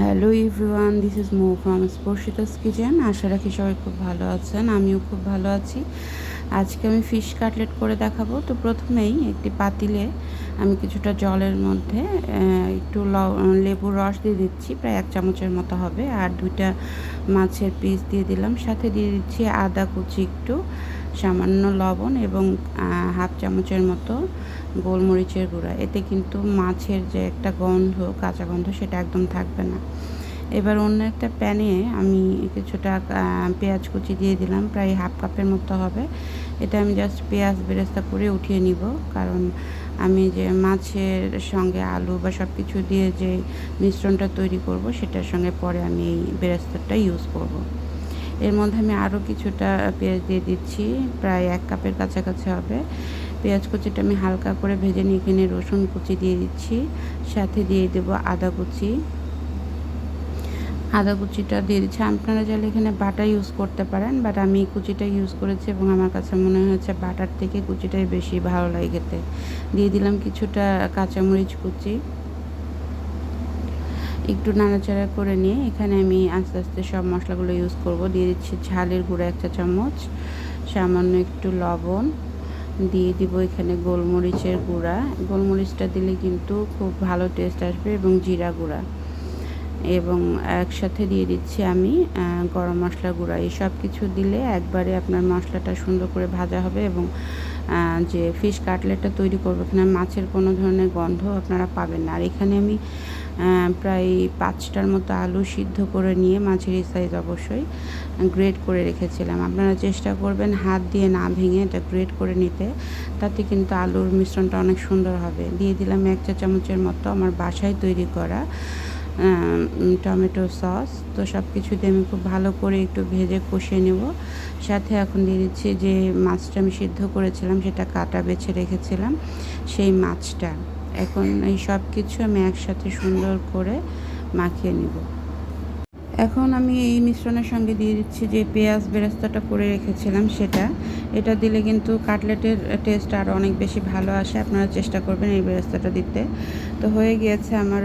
Hello everyone this is Mo from Sparshita's kitchen আশা রাখি সবাই খুব ভালো আছেন, আমিও খুব ভালো আছি। আজকে আমি ফিশ কাটলেট করে দেখাবো। তো প্রথমেই একটি পাতিলে আমি কিছুটা জলের মধ্যে একটু লেবুর রস দিয়ে দিচ্ছি, প্রায় এক চামচের মতো হবে। আর দুইটা মাছের পিস দিয়ে দিলাম। সাথে দিয়ে দিচ্ছি আদা কুচি একটু। সামান্য লবণ এবং হাফ চামচের মতো গোলমরিচের গুঁড়া। এতে কিন্তু মাছের যে একটা গন্ধ, কাঁচা গন্ধ, সেটা একদম থাকবে না। এবার অন্য একটা প্যানে আমি কিছুটা পেঁয়াজ কুচি দিয়ে দিলাম, প্রায় হাফ কাপের মতো হবে। এটা আমি জাস্ট পেঁয়াজ বেরেস্তা করে উঠিয়ে নিব, কারণ আমি যে মাছের সঙ্গে আলু বা সব কিছু দিয়ে যে মিশ্রণটা তৈরি করব, সেটার সঙ্গে পরে আমি এই বেরেস্তাটা ইউজ করব। এর মধ্যে আমি আরও কিছুটা পেঁয়াজ দিয়ে দিচ্ছি, প্রায় এক কাপের কাছাকাছি হবে। পেঁয়াজ কুচিটা আমি হালকা করে ভেজে নিয়ে এখানে রসুন কুচি দিয়ে দিচ্ছি, সাথে দিয়ে দেবো আদা কুচি। আদা কুচিটা দিয়ে দিচ্ছি। আপনারা চাইলে এখানে বাটা ইউজ করতে পারেন বাট আমি কুচিটা ইউজ করেছি এবং আমার কাছে মনে হয়েছে বাটার থেকে কুচিটাই বেশি ভালো লাগে খেতে। দিয়ে দিলাম কিছুটা কাঁচামরিচ কুচি। একটু নাড়াচাড়া করে নিয়ে এখানে আমি আস্তে আস্তে সব মশলাগুলো ইউজ করব। দিয়ে দিচ্ছি ঝালের গুঁড়ো এক চা চামচ, সামান্য একটু লবণ। দিয়ে দিব এখানে গোলমরিচের গুঁড়া। গোলমরিচটা দিলে কিন্তু খুব ভালো টেস্ট আসবে এবং জিরা গুঁড়া। এবং একসাথে দিয়ে দিচ্ছি আমি গরম মশলা গুঁড়া। এই সব কিছু দিলে একবারে আপনার মশলাটা সুন্দর করে ভাজা হবে এবং যে ফিশ কাটলেটটা তৈরি করব এখানে মাছের কোনো ধরনের গন্ধ আপনারা পাবেন না। আর এখানে আমি প্রায় পাঁচটার মতো আলু সিদ্ধ করে নিয়ে মাছের সাইজ অবশ্যই গ্রেড করে রেখেছিলাম। আপনারা চেষ্টা করবেন হাত দিয়ে না ভেঙে এটা গ্রেড করে নিতে। তাতে কিন্তু আলুর মিশ্রণটা অনেক সুন্দর হবে। দিয়ে দিলাম এক চা চামচের মতো আমার বাসায় তৈরি করা টমেটো সস। তো সব কিছু দিয়ে আমি খুব ভালো করে একটু ভেজে কষিয়ে নেব। সাথে এখন দিয়ে দিচ্ছি যে মাছটা আমি সিদ্ধ করেছিলাম সেটা কাটা বেছে রেখেছিলাম, সেই মাছটা। এখন এই সব কিছু আমি একসাথে সুন্দর করে মাখিয়ে নেব। এখন আমি এই মিশ্রণের সঙ্গে দিয়ে দিচ্ছি যে পেঁয়াজ বেরেস্তাটা করে রেখেছিলাম সেটা। এটা দিলে কিন্তু কাটলেটের টেস্ট আরও অনেক বেশি ভালো আসে। আপনারা চেষ্টা করবেন এই বেরেস্তাটা দিতে। তো হয়ে গিয়েছে আমার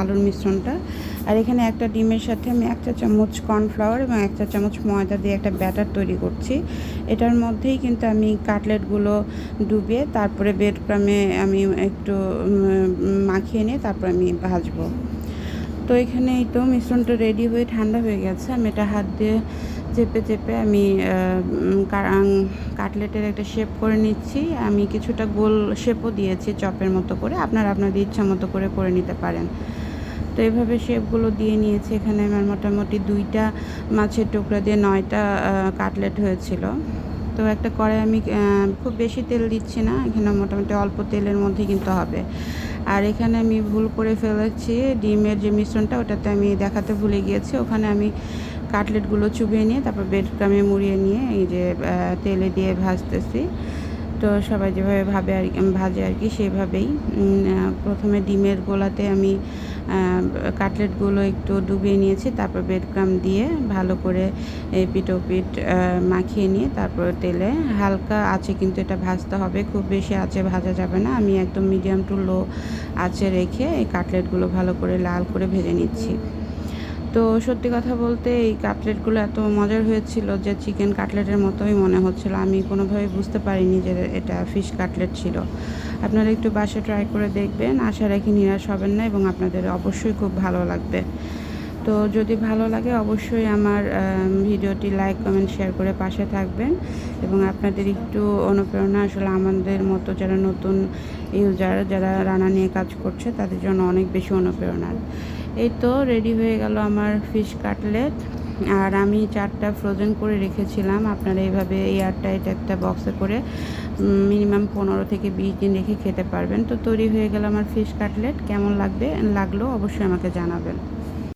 আলুর মিশ্রণটা। আর এখানে একটা ডিমের সাথে আমি এক চা চামচ কর্নফ্লাওয়ার এবং এক চা চামচ ময়দা দিয়ে একটা ব্যাটার তৈরি করছি। এটার মধ্যেই কিন্তু আমি কাটলেটগুলো ডুবিয়ে তারপরে বেড ক্রামে আমি একটু মাখিয়ে নিয়ে তারপর আমি ভাজবো। তো এখানে এই তো মিশ্রণটা রেডি হয়ে ঠান্ডা হয়ে গেছে। আমি এটা হাত দিয়ে চেপে চেপে আমি কাটলেটের একটা শেপ করে নিচ্ছি। আমি কিছুটা গোল শেপও দিয়েছি চপের মতো করে। আপনারা আপনাদের ইচ্ছা মতো করে করে নিতে পারেন। তো এইভাবে শেপগুলো দিয়ে নিয়েছি। এখানে আমার মোটামুটি দুইটা মাছের টুকরা দিয়ে নয়টা কাটলেট হয়েছিল। তো একটা কড়াই আমি খুব বেশি তেল দিচ্ছি না। এখানে মোটামুটি অল্প তেলের মধ্যে কিন্তু হবে। আর এখানে আমি ভুল করে ফেলেছি। ডিমের যে মিশ্রণটা, ওটাতে আমি দেখাতে ভুলে গিয়েছি। ওখানে আমি কাটলেটগুলো চুবিয়ে নিয়ে, তারপর ব্রেড ক্রামে মুড়িয়ে নিয়ে এই যে তেলে দিয়ে ভাজতেছি। তো সবাই যেভাবে ভাবে আর ভাজে আর কি, সেভাবেই। প্রথমে ডিমের গোলাতে আমি কাটলেটগুলো একটু ডুবিয়ে নিয়েছি, তারপর বেড ক্রাম দিয়ে ভালো করে পিঠ মাখিয়ে নিয়ে তারপর তেলে হালকা আছে কিন্তু এটা ভাজতে হবে, খুব বেশি আছে ভাজা যাবে না। আমি একদম মিডিয়াম টু লো আছে রেখে এই কাটলেটগুলো ভালো করে লাল করে ভেজে নিচ্ছি। তো সত্যি কথা বলতে এই কাটলেটগুলো এত মজার হয়েছিল যে চিকেন কাটলেটের মতোই মনে হচ্ছিল। আমি কোনোভাবে বুঝতে পারিনি যে এটা ফিশ কাটলেট ছিল। আপনারা একটু বাসে ট্রাই করে দেখবেন। আশা রাখি নিরাশ হবেন না এবং আপনাদের অবশ্যই খুব ভালো লাগবে। তো যদি ভালো লাগে অবশ্যই আমার ভিডিওটি লাইক কমেন্ট শেয়ার করে পাশে থাকবেন এবং আপনাদের একটু অনুপ্রেরণা আসলে আমাদের মতো যারা নতুন ইউজার যারা রান্না নিয়ে কাজ করছে, তাদের জন্য অনেক বেশি অনুপ্রেরণার এই তো রেডি হয়ে গেল আমার ফিশ কাটলেট আর আমি চারটা ফ্রোজেন করে রেখেছিলাম। আপনারা এইভাবে এয়ারটাইট একটা বক্সে করে মিনিমাম পনেরো থেকে বিশ দিন রেখে খেতে পারবেন। তো তৈরি হয়ে গেল আমার ফিশ কাটলেট কেমন লাগবে? লাগল অবশ্যই আমাকে জানাবেন।